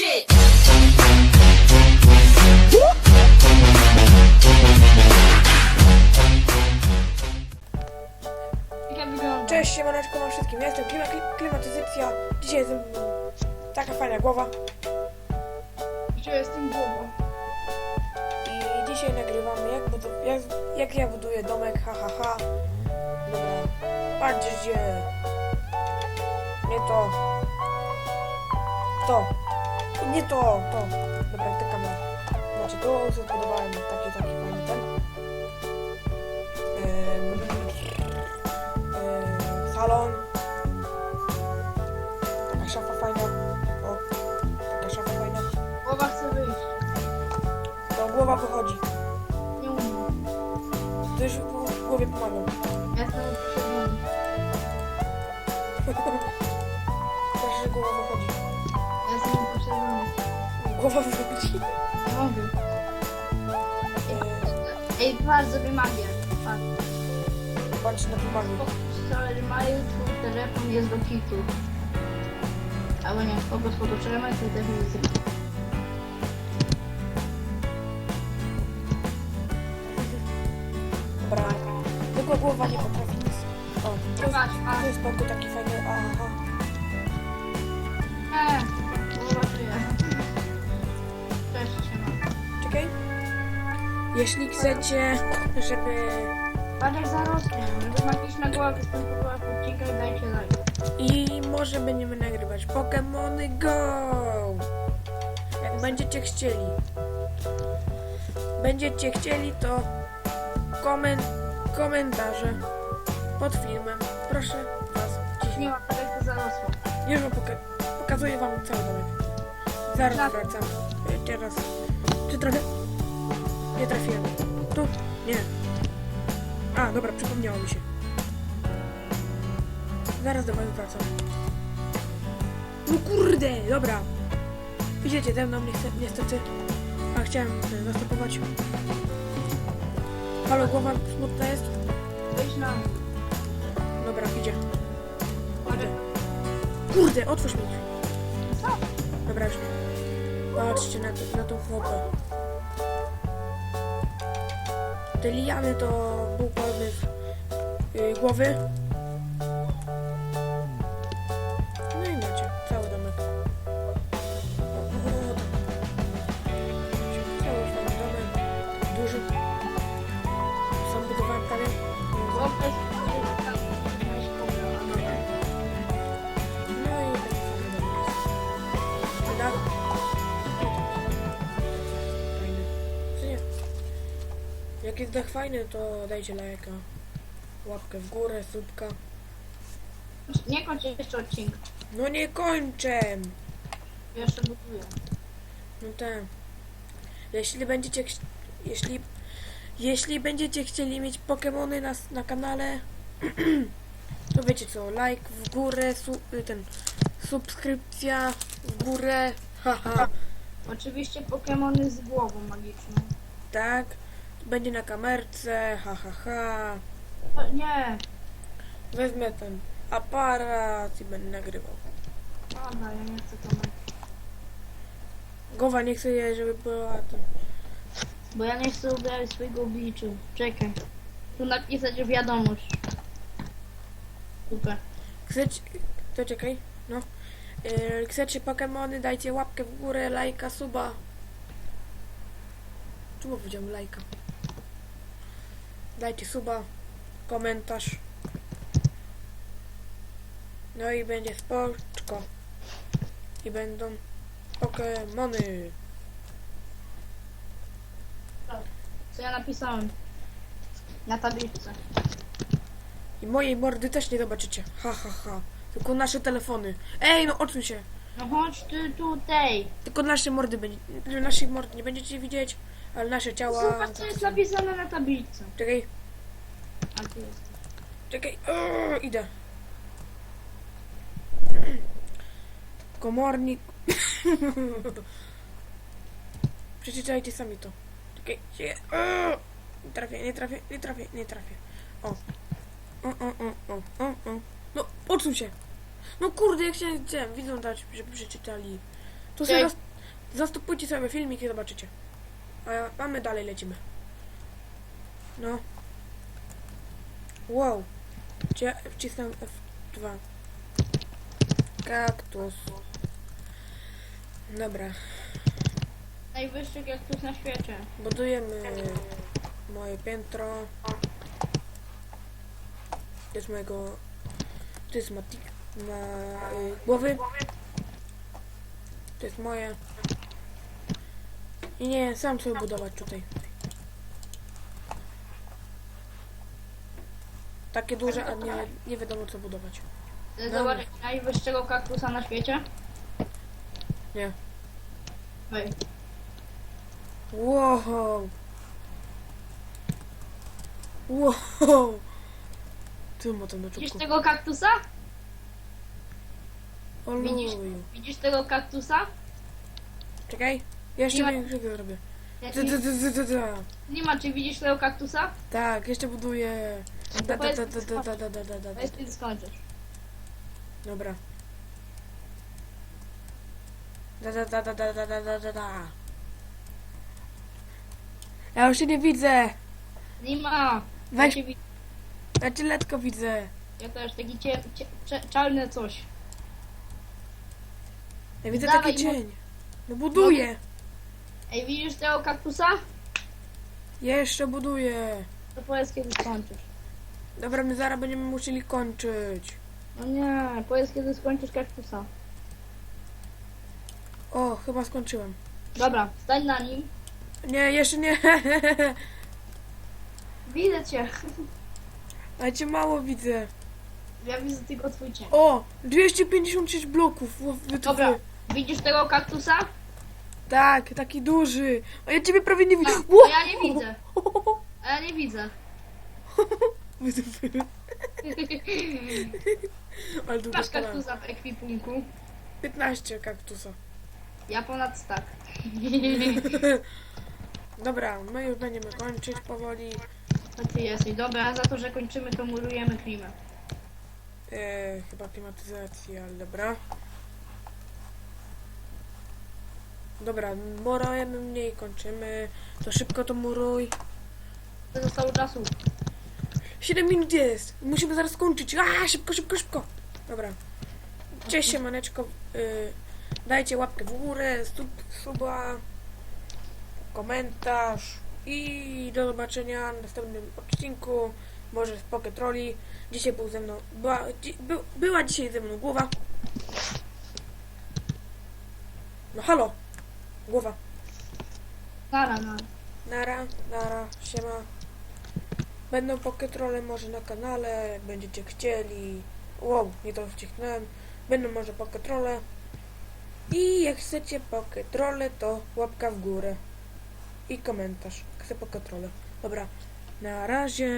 legit. Cześć, siemaneczko wam wszystkim, ja jestem Klima, Kli- Klimatyzacja. Dzisiaj jest mm, taka fajna głowa Gdzie jestem głową? i dzisiaj nagrywamy jak, budu- jak, jak ja buduję domek, ha ha ha. Dobra, patrzcie. Nie to. To. Nie to, to. Dobra, ta kamera. Znaczy, to zbudowałem taki, taki fajny ten. Em, em, salon. Taka szafa fajna. O, taka szafa fajna. Głowa chce wyjść. To głowa wychodzi. Nie umiem. To już w głowie pomagam. Ja upośledzony. Też, że głowa wychodzi. Ja jestem upośledzony. Głowa. Nie mogę. Eee, Ej, patrz, zrobię magię. Patrz. Patrz na pomagę. Cały mają twój telefon jest do kitu. Albo nie, kogo spodoczymy, to też nie zrobię. Dobra. Tylko głowa nie potrafi nic. O, to jest, to jest taki fajny. Aha. Nie, Jeśli chcecie, żeby... Jak zarosnie. Żeby magić na głowę występować w odcinkach, dajcie like. I może będziemy nagrywać Pokémony Go! Jak będziecie chcieli. Będziecie chcieli, to komen komentarze pod filmem. Proszę was. Dziś nie ma, to zarosło. Już wam poka pokazuję wam cały domek. Zaraz Tak. wracam. Jeszcze raz. Czy trafię? Nie trafiłem. Tu? Nie. A, dobra, przypomniało mi się. Zaraz do was wracam. No kurde, dobra. Widzicie, ze mną niestety, niestety. A chciałem e, zastopować. Halo, głowa smutna jest? Wejdź na. Dobra, idzie. Idę. Kurde, otwórz mi. Dobra, już nie. Patrzcie na, na tą chłopę. Te liany to był pomysł głowy. Jest dach fajny, to dajcie lajka. Łapkę w górę, subka. Nie kończę jeszcze odcinka. No nie kończę! Jeszcze buduję. No tak. Jeśli będziecie chci- jeśli jeśli będziecie chcieli mieć Pokemony na, na kanale, to wiecie co, like w górę, su, ten subskrypcja w górę, haha, Oczywiście Pokemony z głową magiczną. tak, będzie na kamerce, ha ha ha, O, nie, wezmę ten aparat i będę nagrywał. dobra, ja nie chcę kamery. Głowa nie chce je, żeby była ten. Bo ja nie chcę ubierać swojego biczu. Czekaj. Tu napisać wiadomość. Super. Chcecie, to czekaj, no. Yy, chcecie Pokemony, dajcie łapkę w górę, lajka, suba. Czemu powiedziałem lajka? Dajcie suba, komentarz. No i będzie spoczko. I będą Pokemony. Co ja napisałem? Na tabliczce. I mojej mordy też nie zobaczycie. Ha, ha, ha. Tylko nasze telefony. Ej, no odsuń się. No chodź ty tutaj. Tylko nasze mordy będzie. Naszych mord nie będziecie widzieć, ale nasze ciała. Zobacz co jest napisane na tabliczce. Czekaj, A jest. czekaj. O, idę. Komornik. Przeczytajcie sami to. Czekaj. O, nie trafię, nie trafię, nie trafię, nie trafię. O. O, o, o, o, o, o. No, odsuń się. No kurde, jak chciałem, chciałem widzą dać, żeby przeczytali. To sobie roz, Zastopujcie sobie filmik i zobaczycie. A, a my dalej lecimy. No. Wow. Ja wcisnę F2? Kaktus. Dobra. Najwyższy kaktus na świecie. Budujemy moje piętro. To jest mojego... To jest Mati... Ma... Y, głowy. To jest moje. I nie, sam sobie budować tutaj. Takie duże, a nie, nie wiadomo co budować. Zobaczyć najwyższego kaktusa na świecie? Nie. Wej. Wow! Wow! Ty ma tam na Widzisz tego kaktusa? Widzisz? Oluju. Widzisz tego kaktusa? Czekaj, jeszcze Nie ma- większego zrobię. Nie ma, czy widzisz tego kaktusa? Tak, jeszcze buduję. Da, da, da, da, da, da, da, da, da, da. Weź ty skończysz. Dobra. Da, da, da, da, da, da, da, da, da, da. Ja już się nie widzę. Nie ma. Weź, Ja, cię wi- ja cię letko widzę. ja też taki cie, cie, czarne coś. Ja widzę Dawaj, taki no. cień. No buduję. Ej, widzisz tego kaktusa? Jeszcze buduję. To powiedz kiedy skończysz. Dobra, my zaraz będziemy musieli kończyć. No nie, powiedz kiedy skończysz kaktusa. O, chyba skończyłem. Dobra, stań na nim. Nie, jeszcze nie. Widzę cię. Ale cię mało widzę. Ja widzę tylko twój cień. O, 256 bloków. Ło, wy- Dobra, wy- widzisz tego kaktusa? Tak, taki duży. A ja ciebie prawie nie widzę. A, Ło! a ja nie widzę. A ja nie widzę. Wy- wy- Ale długo Masz kaktusa w ekwipunku. 15 kaktusa. Ja ponad stak. Dobra, my już będziemy kończyć powoli. To ty jesteś. Dobra, za to, że kończymy, to murujemy klimę. E, chyba klimatyzacja, ale dobra. Dobra, murujemy mniej, kończymy. To szybko to muruj. To zostało czasu. 7 minut jest. Musimy zaraz skończyć. A, szybko, szybko, szybko. Dobra. Cześć się, maneczko. Y, dajcie łapkę w górę, sub, suba, komentarz i do zobaczenia w następnym odcinku. Może w Pocket Trolli. Dzisiaj był ze mną, była, dzi, by, była dzisiaj ze mną głowa. No halo. Głowa. Nara, nara. Nara, nara, siema. Będą poketrole może na kanale, jak będziecie chcieli. Wow, nie to wcieknąłem. Będą może poketrole. I jak chcecie poketrole, to łapka w górę. I komentarz. Chcę poketrole. Dobra, na razie.